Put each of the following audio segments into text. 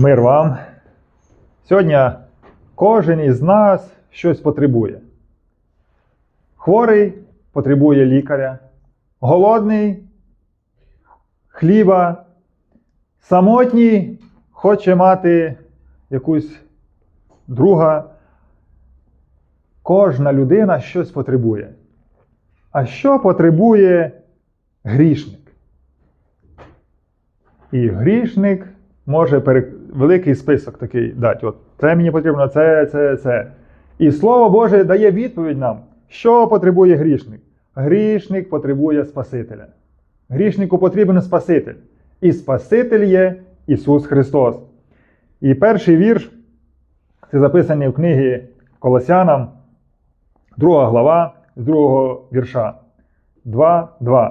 Мир вам. Сьогодні кожен із нас щось потребує. Хворий потребує лікаря, голодний хліба, самотній хоче мати якусь друга. Кожна людина щось потребує. А що потребує грішник? І грішник може пере... великий список такий дати. От це мені потрібно, це, це, це. І Слово Боже дає відповідь нам, що потребує грішник. Грішник потребує Спасителя. Грішнику потрібен Спаситель. І Спаситель є Ісус Христос. І перший вірш це записаний в книгі Колосянам, друга глава, з другого вірша. 2.2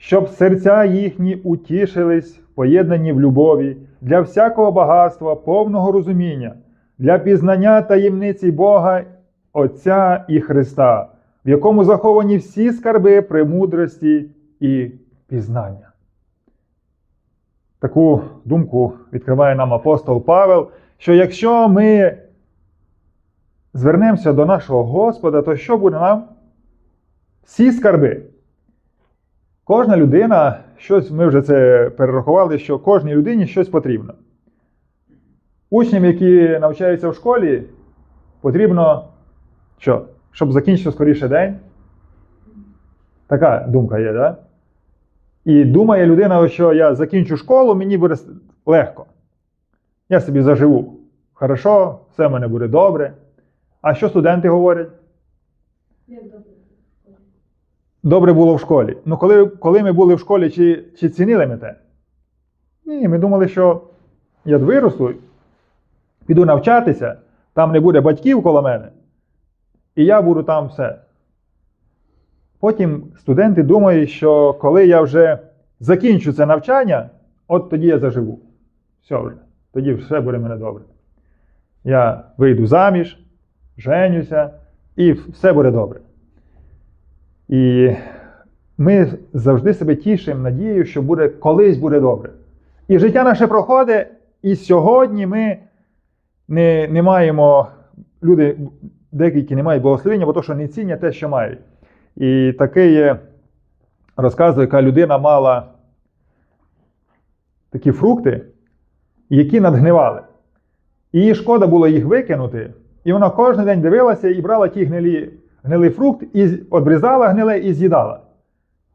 щоб серця їхні утішились, поєднані в любові, для всякого багатства, повного розуміння, для пізнання таємниці Бога, Отця і Христа, в якому заховані всі скарби премудрості і пізнання. Таку думку відкриває нам апостол Павел, що якщо ми звернемося до нашого Господа, то що буде нам? Всі скарби. Кожна людина, щось, ми вже це перерахували, що кожній людині щось потрібно. Учням, які навчаються в школі, потрібно, що? щоб закінчити скоріше день. Така думка є, да? І думає людина, що я закінчу школу, мені буде легко. Я собі заживу. Хорошо, все в мене буде добре. А що студенти говорять? Як добре? Добре було в школі. Ну, коли, коли ми були в школі, чи, чи цінили ми те? Ні, ми думали, що я виросту, піду навчатися, там не буде батьків коло мене, і я буду там все. Потім студенти думають, що коли я вже закінчу це навчання, от тоді я заживу. Все вже, тоді все буде мене добре. Я вийду заміж, женюся, і все буде добре. І ми завжди себе тішимо надією, що буде, колись буде добре. І життя наше проходить, і сьогодні ми не, не маємо, люди деякі не мають благословення, бо то, що не цінять те, що мають. І таке є розказує, яка людина мала такі фрукти, які надгнивали. Їй шкода було їх викинути, і вона кожен день дивилася і брала ті гнилі гнилий фрукт, і обрізала гниле і з'їдала.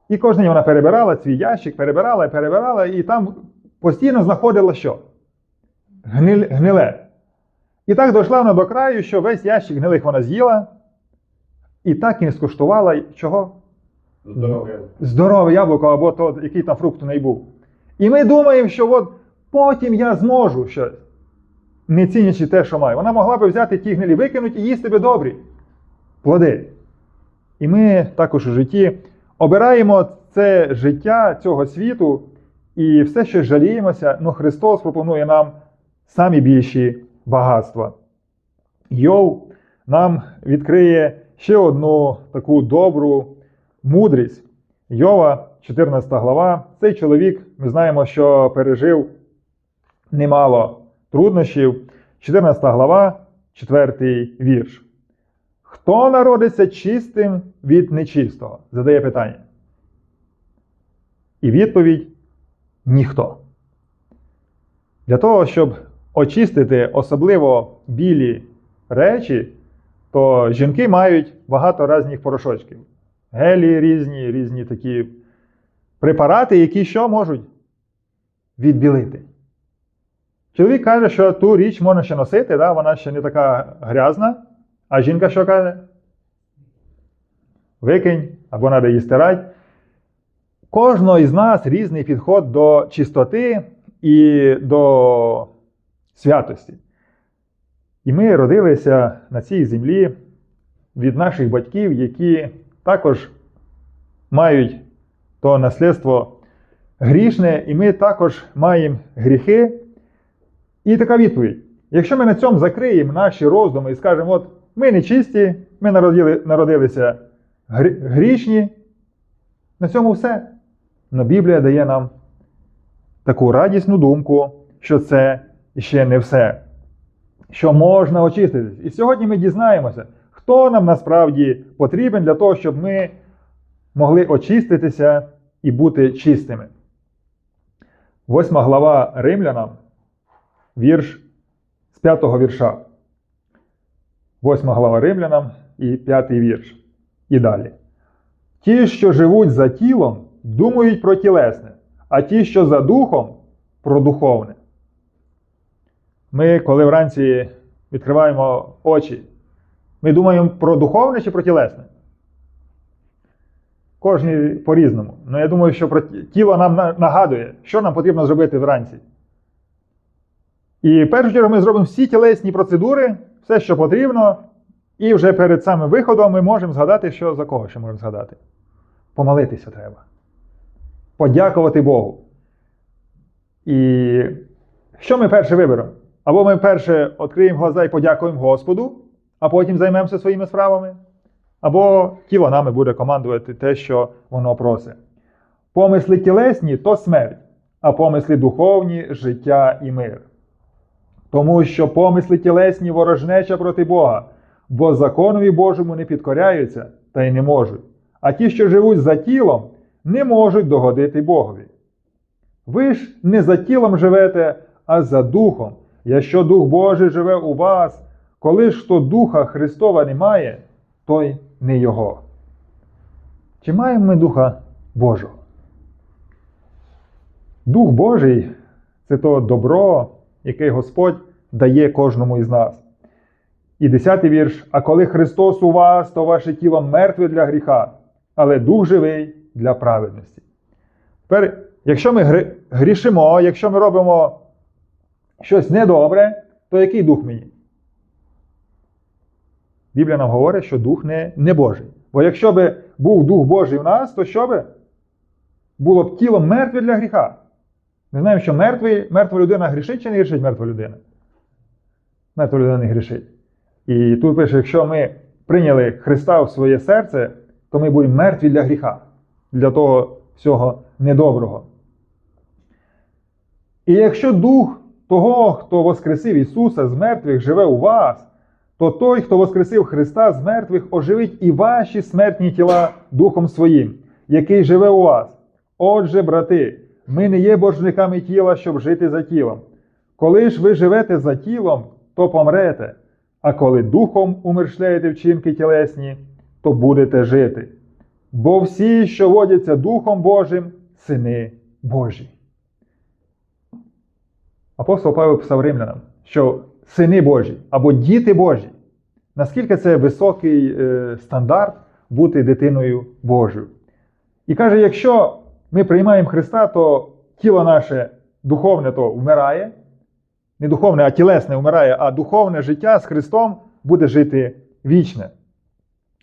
І кожен день вона перебирала свій ящик, перебирала і перебирала, і там постійно знаходила що? Гниль, гниле. І так дійшла вона до краю, що весь ящик гнилих вона з'їла, і так і не скуштувала чого? Здоров'я. Здорове яблуко або то, який там фрукт у неї був. І ми думаємо, що от потім я зможу щось, не цінячи те, що маю. Вона могла би взяти ті гнилі, викинути і їсти би добрі плоди. І ми також у житті обираємо це життя цього світу і все ще жаліємося, але Христос пропонує нам самі більші багатства. Йов нам відкриє ще одну таку добру мудрість. Йова, 14 глава. Цей чоловік, ми знаємо, що пережив немало труднощів. 14 глава, 4 вірш. Хто народиться чистим від нечистого? Задає питання. І відповідь ніхто. Для того, щоб очистити особливо білі речі, то жінки мають багато різних порошочків. Гелі різні, різні такі препарати, які що можуть відбілити. Чоловік каже, що ту річ можна ще носити, да? вона ще не така грязна. А жінка що каже? Викинь або треба її. Кожного із нас різний підход до чистоти і до святості. І ми родилися на цій землі від наших батьків, які також мають то наслідство грішне, і ми також маємо гріхи. І така відповідь: якщо ми на цьому закриємо наші роздуми і скажемо, от ми не чисті, ми народили, народилися грішні. На цьому все. Но Біблія дає нам таку радісну думку, що це ще не все. Що можна очиститись. І сьогодні ми дізнаємося, хто нам насправді потрібен для того, щоб ми могли очиститися і бути чистими. Восьма глава Римлянам, вірш з п'ятого вірша. Восьма глава Римлянам і п'ятий вірш. І далі. Ті, що живуть за тілом, думають про тілесне, а ті, що за духом, про духовне. Ми, коли вранці відкриваємо очі, ми думаємо про духовне чи про тілесне? Кожний по-різному. Ну, я думаю, що про тіло нам нагадує, що нам потрібно зробити вранці. І в першу чергу ми зробимо всі тілесні процедури, все, що потрібно, і вже перед самим виходом ми можемо згадати, що за кого ще можемо згадати. Помолитися треба. Подякувати Богу. І що ми перше виберемо? Або ми перше відкриємо глаза і подякуємо Господу, а потім займемося своїми справами, або тіло нами буде командувати те, що воно просить. Помисли тілесні то смерть, а помисли духовні життя і мир. Тому що помисли тілесні ворожнеча проти Бога, бо законові Божому не підкоряються та й не можуть. А ті, що живуть за тілом, не можуть догодити Богові. Ви ж не за тілом живете, а за духом. Якщо Дух Божий живе у вас, коли ж то Духа Христова немає, той не Його. Чи маємо ми Духа Божого? Дух Божий це то добро, яке Господь дає кожному із нас. І десятий вірш. А коли Христос у вас, то ваше тіло мертве для гріха, але дух живий для праведності. Тепер, якщо ми грішимо, якщо ми робимо щось недобре, то який дух мені? Біблія нам говорить, що дух не, не Божий. Бо якщо би був дух Божий в нас, то що би? Було б тіло мертве для гріха. Ми знаємо, що мертвий, мертва людина грішить чи не грішить мертва людина? Мертва людина не грішить. І тут пише, якщо ми прийняли Христа в своє серце, то ми будемо мертві для гріха, для того всього недоброго. І якщо дух того, хто воскресив Ісуса з мертвих, живе у вас, то той, хто воскресив Христа з мертвих, оживить і ваші смертні тіла Духом Своїм, який живе у вас. Отже, брати, ми не є боржниками тіла, щоб жити за тілом. Коли ж ви живете за тілом, то помрете, а коли духом умершляєте вчинки тілесні, то будете жити. Бо всі, що водяться Духом Божим, сини Божі. Апостол Павло писав римлянам, що сини Божі або діти Божі. Наскільки це високий е, стандарт бути дитиною Божою. І каже, якщо ми приймаємо Христа, то тіло наше духовне то вмирає, не духовне, а тілесне вмирає, а духовне життя з Христом буде жити вічне,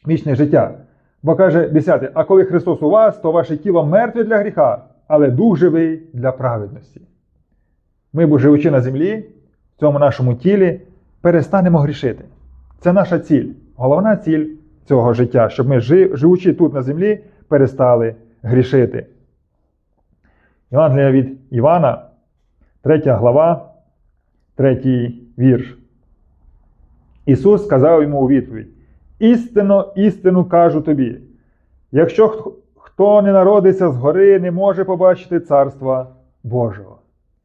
вічне життя. Бо каже 10, а коли Христос у вас, то ваше тіло мертве для гріха, але дух живий для праведності. Ми, бо живучи на землі, в цьому нашому тілі, перестанемо грішити. Це наша ціль, головна ціль цього життя, щоб ми, живучи тут на землі, перестали грішити. Євангелія від Івана, 3 глава, 3 вірш. Ісус сказав йому у відповідь: Істинно, істину кажу тобі, якщо хто не народиться згори, не може побачити Царства Божого.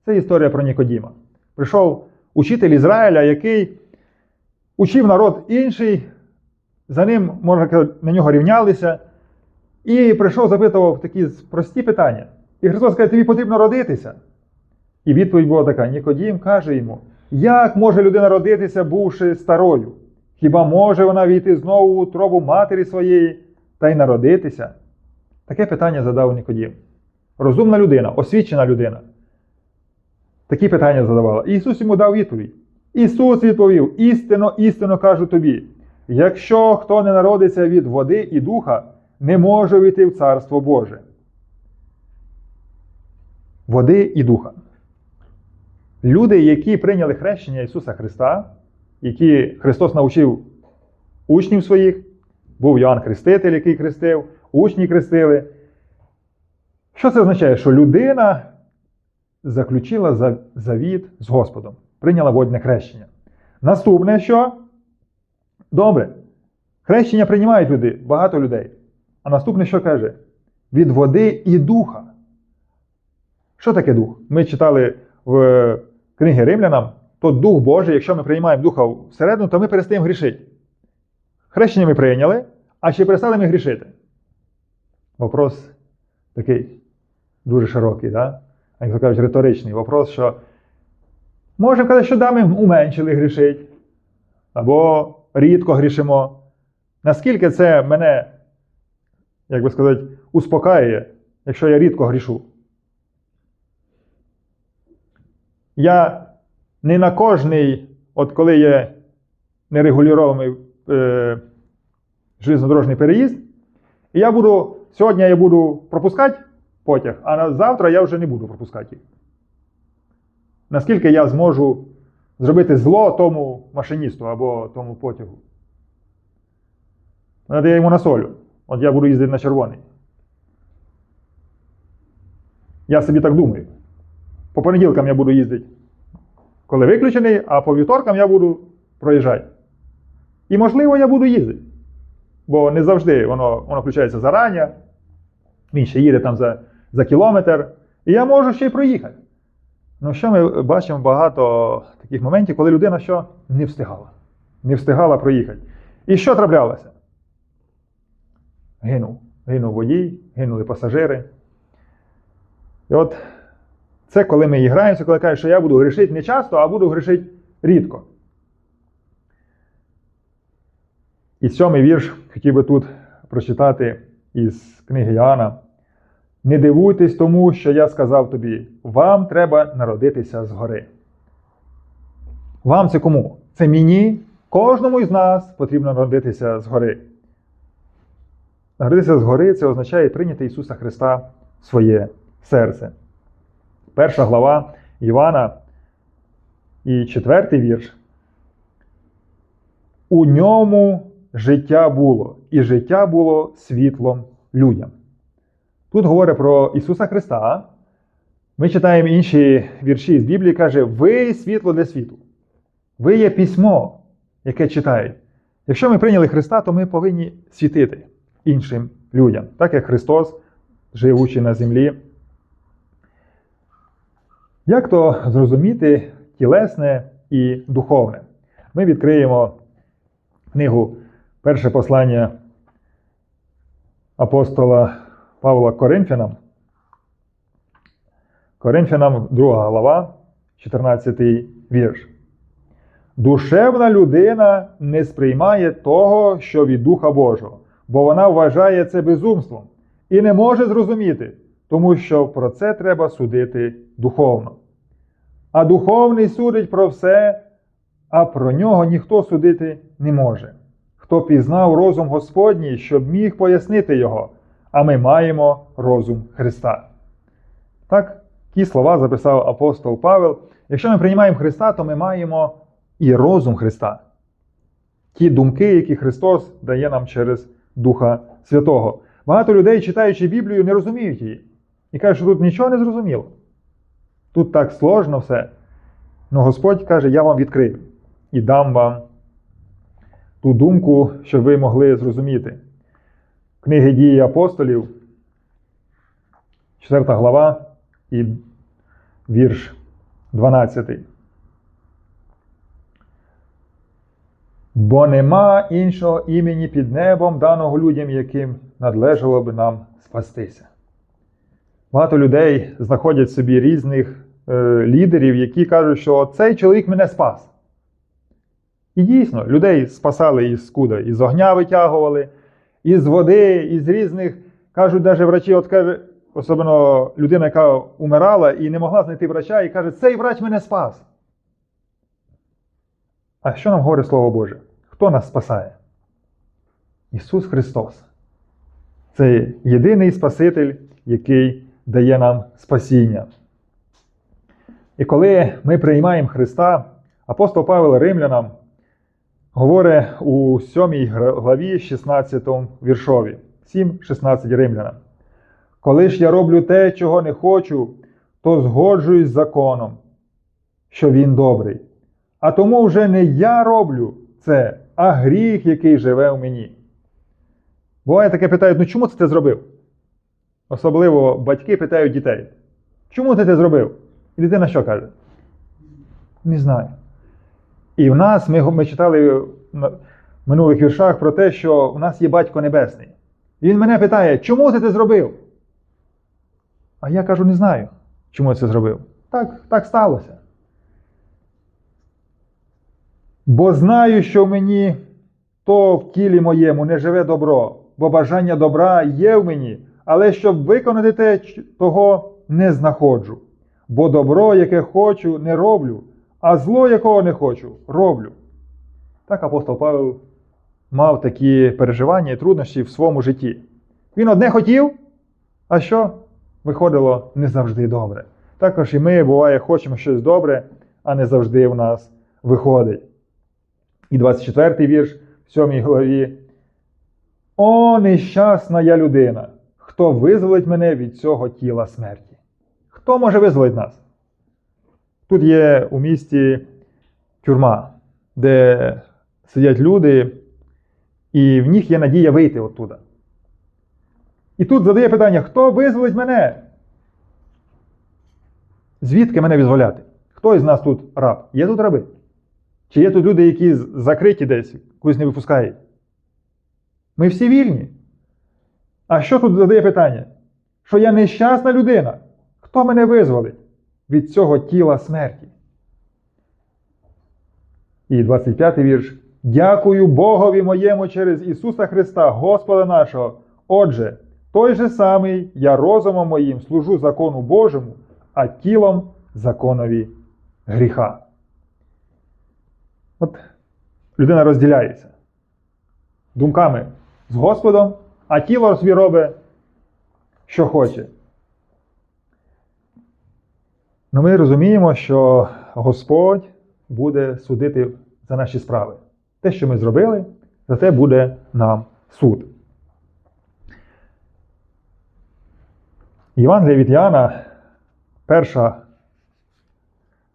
Це історія про Нікодіма. Прийшов учитель Ізраїля, який учив народ інший, за ним, можна на нього рівнялися, і прийшов, запитував такі прості питання. І Христос каже, тобі потрібно родитися. І відповідь була така: Нікодім каже йому, як може людина родитися, бувши старою? Хіба може вона війти знову в утробу матері своєї та й народитися? Таке питання задав Нікодім. Розумна людина, освічена людина. Такі питання задавала. І Ісус йому дав відповідь. Ісус відповів: істинно, істинно кажу тобі: якщо хто не народиться від води і духа, не може війти в Царство Боже. Води і духа. Люди, які прийняли хрещення Ісуса Христа, які Христос навчив учнів своїх, був Йоанн Хреститель, який хрестив, учні хрестили. Що це означає? Що людина заключила за- завіт з Господом. прийняла водне хрещення. Наступне що? Добре. Хрещення приймають люди, багато людей. А наступне що каже? Від води і духа. Що таке дух? Ми читали в книги Римлянам, то Дух Божий, якщо ми приймаємо Духа всередину, то ми перестаємо грішити. Хрещення ми прийняли, а чи перестали ми грішити? Вопрос такий дуже широкий, да? а як кажуть, риторичний. Вопрос, що можемо казати, що да, ми уменшили грішить, або рідко грішимо. Наскільки це мене, як би сказати, успокаює, якщо я рідко грішу? Я не на кожний, от коли є нерегулюваний е, железнодорожний переїзд, і я буду, сьогодні я буду пропускати потяг, а на завтра я вже не буду пропускати. Наскільки я зможу зробити зло тому машиністу або тому потягу? От я йому насолю. От я буду їздити на червоний. Я собі так думаю. По понеділкам я буду їздити, коли виключений, а по вівторкам я буду проїжджати. І, можливо, я буду їздити. Бо не завжди воно, воно включається зарані. Він ще їде там за, за кілометр. І я можу ще й проїхати. Ну, що ми бачимо багато таких моментів, коли людина що не встигала. Не встигала проїхати. І що траплялося? Гинув. Гинув водій, гинули пасажири. І от це коли ми граємося, коли кажуть, що я буду грішити не часто, а буду грішити рідко. І сьомий вірш хотів би тут прочитати із книги Іоанна. Не дивуйтесь тому, що я сказав тобі, вам треба народитися згори. Вам це кому? Це мені, кожному із нас потрібно народитися згори. Народитися згори це означає прийняти Ісуса Христа в своє серце. Перша глава Івана і четвертий вірш. У ньому життя було, і життя було світлом людям. Тут говорить про Ісуса Христа. Ми читаємо інші вірші з Біблії, каже, ви світло для світу. Ви є письмо, яке читають. Якщо ми прийняли Христа, то ми повинні світити іншим людям, так як Христос, живучи на землі. Як то зрозуміти тілесне і духовне? Ми відкриємо книгу Перше послання апостола Павла Коринфянам. Коринфянам, 2 глава, 14 вірш. Душевна людина не сприймає того, що від Духа Божого, бо вона вважає це безумством і не може зрозуміти, тому що про це треба судити духовно. А духовний судить про все, а про нього ніхто судити не може. Хто пізнав розум Господній, щоб міг пояснити його, а ми маємо розум Христа. Так, ті слова записав апостол Павел. Якщо ми приймаємо Христа, то ми маємо і розум Христа. Ті думки, які Христос дає нам через Духа Святого. Багато людей, читаючи Біблію, не розуміють її. І кажуть, що тут нічого не зрозуміло. Тут так сложно все. Ну Господь каже, я вам відкрию і дам вам ту думку, щоб ви могли зрозуміти. Книги дії апостолів, 4 глава і вірш 12. Бо нема іншого імені під небом, даного людям, яким надлежало би нам спастися. Багато людей знаходять собі різних е, лідерів, які кажуть, що цей чоловік мене спас. І дійсно, людей спасали із скуда, із огня витягували, із води, із різних, кажуть, навіть врачі, от каже, особливо людина, яка умирала і не могла знайти врача, і каже, цей врач мене спас. А що нам говорить Слово Боже? Хто нас спасає? Ісус Христос. Це єдиний Спаситель, який дає нам спасіння. І коли ми приймаємо Христа, апостол Павел Римлянам говорить у 7 главі 16 віршові. 7-16 римлянам. Коли ж я роблю те, чого не хочу, то згоджуюсь з законом, що він добрий. А тому вже не я роблю це, а гріх, який живе в мені. Буває таке питають: ну чому ти це зробив? Особливо батьки питають дітей. Чому ти це зробив? І дитина що каже? Не знаю. І в нас ми, ми читали на минулих віршах про те, що в нас є батько небесний. Він мене питає, чому ти це зробив? А я кажу, не знаю, чому я це зробив. Так, так сталося. Бо знаю, що в мені то в тілі моєму не живе добро, бо бажання добра є в мені, але щоб виконати те, того не знаходжу. Бо добро, яке хочу, не роблю, а зло, якого не хочу, роблю. Так апостол Павел мав такі переживання і труднощі в своєму житті. Він одне хотів, а що? Виходило не завжди добре. Також і ми, буває, хочемо щось добре, а не завжди в нас виходить. І 24 вірш в 7 главі. О, нещасна я людина! Хто визволить мене від цього тіла смерті? Хто може визволити нас? Тут є у місті тюрма, де сидять люди, і в них є надія вийти оттуда. І тут задає питання: хто визволить мене? Звідки мене визволяти? Хто із нас тут раб? Є тут раби? Чи є тут люди, які закриті десь, когось не випускають? Ми всі вільні. А що тут задає питання? Що я нещасна людина? Хто мене визволить від цього тіла смерті? І 25 вірш. Дякую Богові моєму через Ісуса Христа, Господа нашого. Отже, той же самий я розумом моїм служу закону Божому, а тілом законові гріха. От людина розділяється думками з Господом, а тіло собі робить, що хоче. Ну ми розуміємо, що Господь буде судити за наші справи. Те, що ми зробили, за те буде нам суд. Євангелія від Іоанна, перша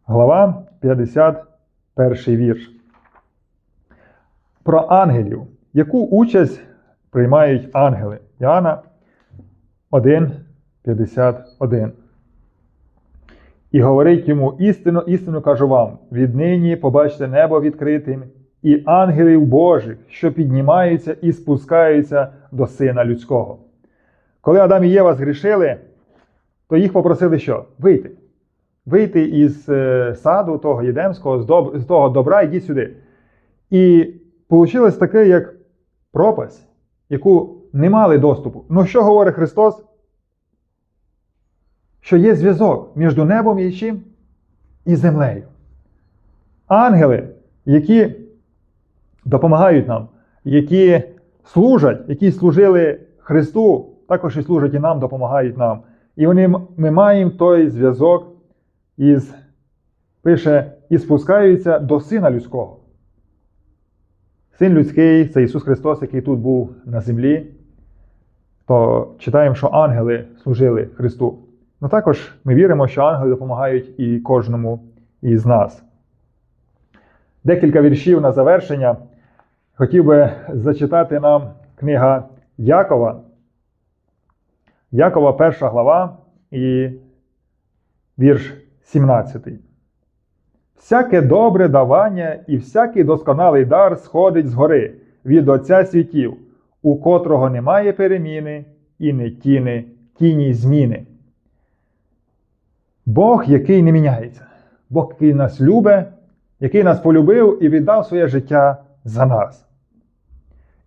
глава, 51 вірш. Про ангелів. Яку участь приймають ангели? Іоанна 1, 51. І говорить йому істину, істину кажу вам: віднині побачите небо відкритим, і ангелів Божих, що піднімаються і спускаються до Сина Людського. Коли Адам і Єва згрішили, то їх попросили що? Вийти. Вийти із е, саду того Єдемського, з, доб... з того добра, йдіть сюди. І вийшло таке, як пропасть, яку не мали доступу. Ну що говорить Христос? Що є зв'язок між небом і чим? І землею. Ангели, які допомагають нам, які служать, які служили Христу, також і служать і нам, допомагають нам. І вони, ми маємо той зв'язок із, пише, і спускаються до Сина Людського. Син людський це Ісус Христос, який тут був на землі, то читаємо, що ангели служили Христу. Ну також ми віримо, що ангели допомагають і кожному із нас. Декілька віршів на завершення. Хотів би зачитати нам книга Якова. Якова, перша глава і вірш 17. Всяке добре давання і всякий досконалий дар сходить згори від Отця світів, у котрого немає переміни і не тіни, тіні зміни. Бог, який не міняється, Бог, який нас любить, який нас полюбив і віддав своє життя за нас.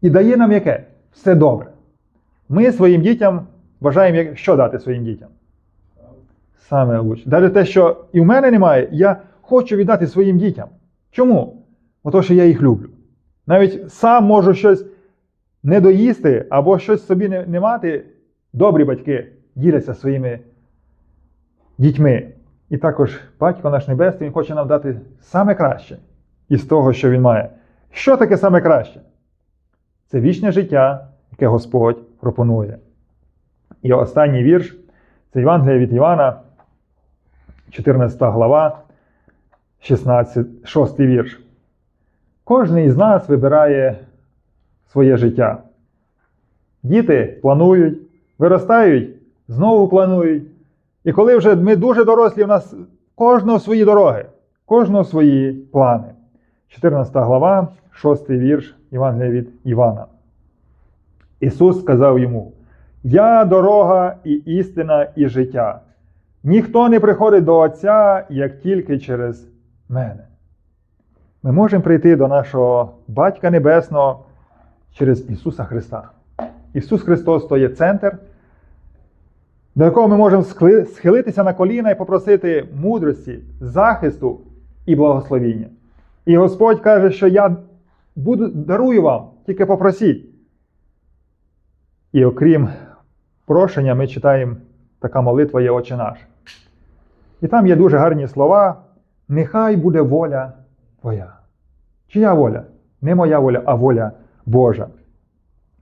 І дає нам яке? Все добре. Ми своїм дітям бажаємо що дати своїм дітям? Саме лучше. Навіть те, що і в мене немає, я хочу віддати своїм дітям. Чому? Бо то, що я їх люблю. Навіть сам можу щось не доїсти або щось собі не, не мати. Добрі батьки діляться своїми дітьми. І також батько наш небесний він хоче нам дати саме краще із того, що він має. Що таке саме краще? Це вічне життя, яке Господь пропонує. І останній вірш це Євангелія від Івана, 14 глава, 16, 6 вірш. Кожен із нас вибирає своє життя. Діти планують, виростають, знову планують. І коли вже ми дуже дорослі, в нас кожного свої дороги, кожного свої плани. 14 глава, 6 вірш Євангелія від Івана. Ісус сказав йому: Я дорога і істина, і життя. Ніхто не приходить до Отця, як тільки через мене. Ми можемо прийти до нашого Батька Небесного через Ісуса Христа. Ісус Христос то є центр, до якого ми можемо схилитися на коліна і попросити мудрості, захисту і благословіння. І Господь каже, що я буду, дарую вам, тільки попросіть. І окрім прошення, ми читаємо така молитва є Отче наш. І там є дуже гарні слова. Нехай буде воля Твоя. Чия воля? Не моя воля, а воля Божа.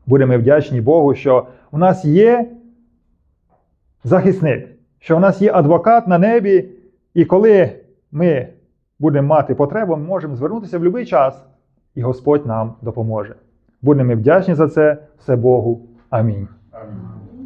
Будемо вдячні Богу, що у нас є захисник, що у нас є адвокат на небі, і коли ми будемо мати потребу, ми можемо звернутися в будь-який час, і Господь нам допоможе. Будемо вдячні за це все Богу. Амінь. Амінь.